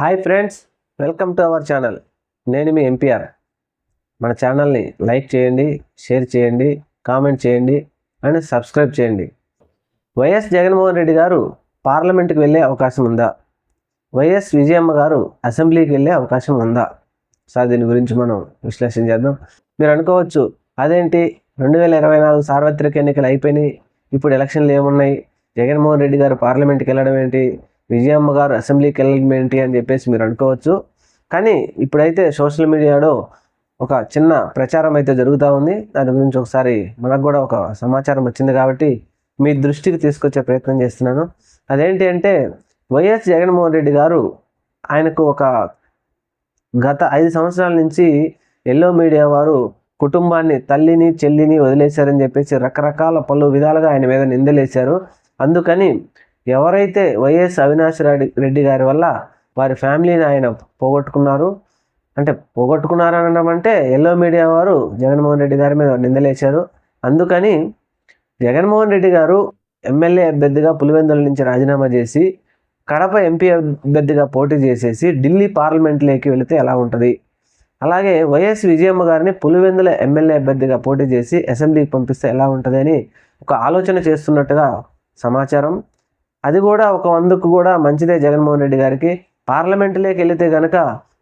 Hi friends welcome to our channel. నేను మీ MPR మన ఛానల్ని లైక్ చేయండి షేర్ చేయండి కామెంట్ చేయండి అండ్ సబ్స్క్రైబ్ చేయండి. వైఎస్ జగన్మోహన్ రెడ్డి గారు పార్లమెంట్కి వెళ్ళే అవకాశం ఉందా? వైఎస్ విజయమ్మ గారు అసెంబ్లీకి వెళ్ళే అవకాశం ఉందా? సార్ దీని గురించి మనం విశ్లేషణ చేద్దాం. మీరు అనుకోవచ్చు అదేంటి? రెండు వేల ఇరవై నాలుగు సార్వత్రిక ఎన్నికలు అయిపోయినాయి. ఇప్పుడు ఎలక్షన్లు ఏమున్నాయి? జగన్మోహన్ రెడ్డి గారు పార్లమెంట్కి వెళ్ళడం ఏంటి? విజయమ్మ గారు అసెంబ్లీకి వెళ్ళడం ఏంటి అని చెప్పేసి మీరు అనుకోవచ్చు. కానీ ఇప్పుడైతే సోషల్ మీడియాలో ఒక చిన్న ప్రచారం అయితే జరుగుతూ ఉంది. దాని గురించి ఒకసారి మనకు కూడా ఒక సమాచారం వచ్చింది కాబట్టి మీ దృష్టికి తీసుకొచ్చే ప్రయత్నం చేస్తున్నాను. అదేంటి అంటే వైఎస్ జగన్మోహన్ రెడ్డి గారు ఆయనకు ఒక గత ఐదు సంవత్సరాల నుంచి ఎల్లో మీడియా వారు కుటుంబాన్ని తల్లిని చెల్లిని వదిలేశారని చెప్పేసి రకరకాల పలు విధాలుగా ఆయన మీద నిందలేశారు. అందుకని ఎవరైతే వైఎస్ అవినాష్ రెడ్డి రెడ్డి గారి వల్ల వారి ఫ్యామిలీని ఆయన పోగొట్టుకున్నారు అంటే పోగొట్టుకున్నారు అనడం అంటే ఎల్లో మీడియా వారు జగన్మోహన్ రెడ్డి గారి మీద నిందలేశారు. అందుకని జగన్మోహన్ రెడ్డి గారు ఎమ్మెల్యే అభ్యర్థిగా పులివెందుల నుంచి రాజీనామా చేసి కడప ఎంపీ అభ్యర్థిగా పోటీ చేసేసి ఢిల్లీ పార్లమెంట్లోకి వెళితే ఎలా ఉంటుంది? అలాగే వైఎస్ విజయమ్మ గారిని పులివెందుల ఎమ్మెల్యే అభ్యర్థిగా పోటీ చేసి అసెంబ్లీకి పంపిస్తే ఎలా ఉంటుంది అని ఒక ఆలోచన చేస్తున్నట్టుగా సమాచారం. అది కూడా ఒక వందుకు కూడా మంచిదే జగన్మోహన్ రెడ్డి గారికి. పార్లమెంటులోకి వెళితే కనుక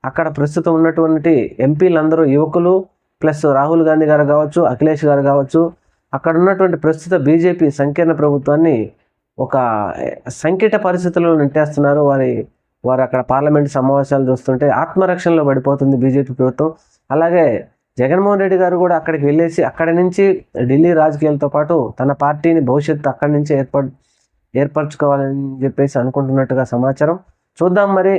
అక్కడ ప్రస్తుతం ఉన్నటువంటి ఎంపీలందరూ యువకులు ప్లస్ రాహుల్ గాంధీ గారు కావచ్చు అఖిలేష్ గారు కావచ్చు అక్కడ ఉన్నటువంటి ప్రస్తుత బీజేపీ సంకీర్ణ ప్రభుత్వాన్ని ఒక సంకట పరిస్థితుల్లో నెట్టేస్తున్నారు. వారి వారు అక్కడ పార్లమెంట్ సమావేశాలు చూస్తుంటే ఆత్మరక్షణలో పడిపోతుంది బీజేపీ ప్రభుత్వం. అలాగే జగన్మోహన్ రెడ్డి గారు కూడా అక్కడికి వెళ్ళేసి అక్కడి నుంచి ఢిల్లీ రాజకీయాలతో పాటు తన పార్టీని భవిష్యత్తు అక్కడి నుంచి ఏర్పడు ఏర్పరచుకోవాలని చెప్పేసి అనుకుంటున్నట్టుగా సమాచారం. చూద్దాం మరి.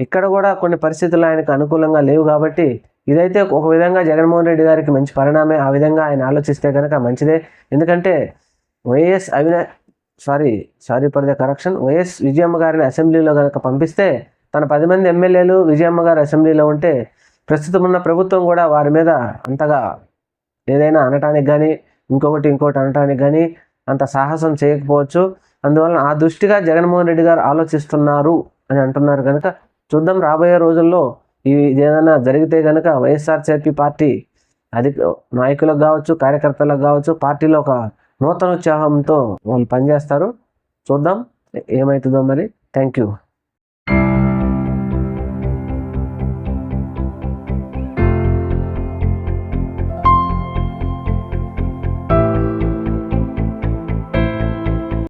ఇక్కడ కూడా కొన్ని పరిస్థితులు ఆయనకు అనుకూలంగా లేవు కాబట్టి ఇదైతే ఒక విధంగా జగన్మోహన్ రెడ్డి గారికి మంచి పరిణామే. ఆ విధంగా ఆయన ఆలోచిస్తే కనుక మంచిదే. ఎందుకంటే YS అవినా sorry sorry for the correction. YS Vijayamma గారిని అసెంబ్లీలో కనుక పంపిస్తే తన పది మంది ఎమ్మెల్యేలు విజయమ్మ గారు అసెంబ్లీలో ఉంటే ప్రస్తుతం ఉన్న ప్రభుత్వం కూడా వారి మీద అంతగా ఏదైనా అనటానికి కానీ ఇంకొకటి ఇంకోటి అనటానికి కానీ అంత సాహసం చేయకపోవచ్చు. అందువలన ఆ దృష్టిగా జగన్మోహన్ రెడ్డి గారు ఆలోచిస్తున్నారు అని అంటున్నారు కనుక చూద్దాం రాబోయే రోజుల్లో ఇవి ఏదైనా జరిగితే కనుక వైఎస్ఆర్సీపీ పార్టీ అది నాయకులకు కావచ్చు కార్యకర్తలకు కావచ్చు పార్టీలో ఒక నూతన ఉత్సాహంతో వాళ్ళు పనిచేస్తారు. చూద్దాం ఏమవుతుందో మరి. Thank you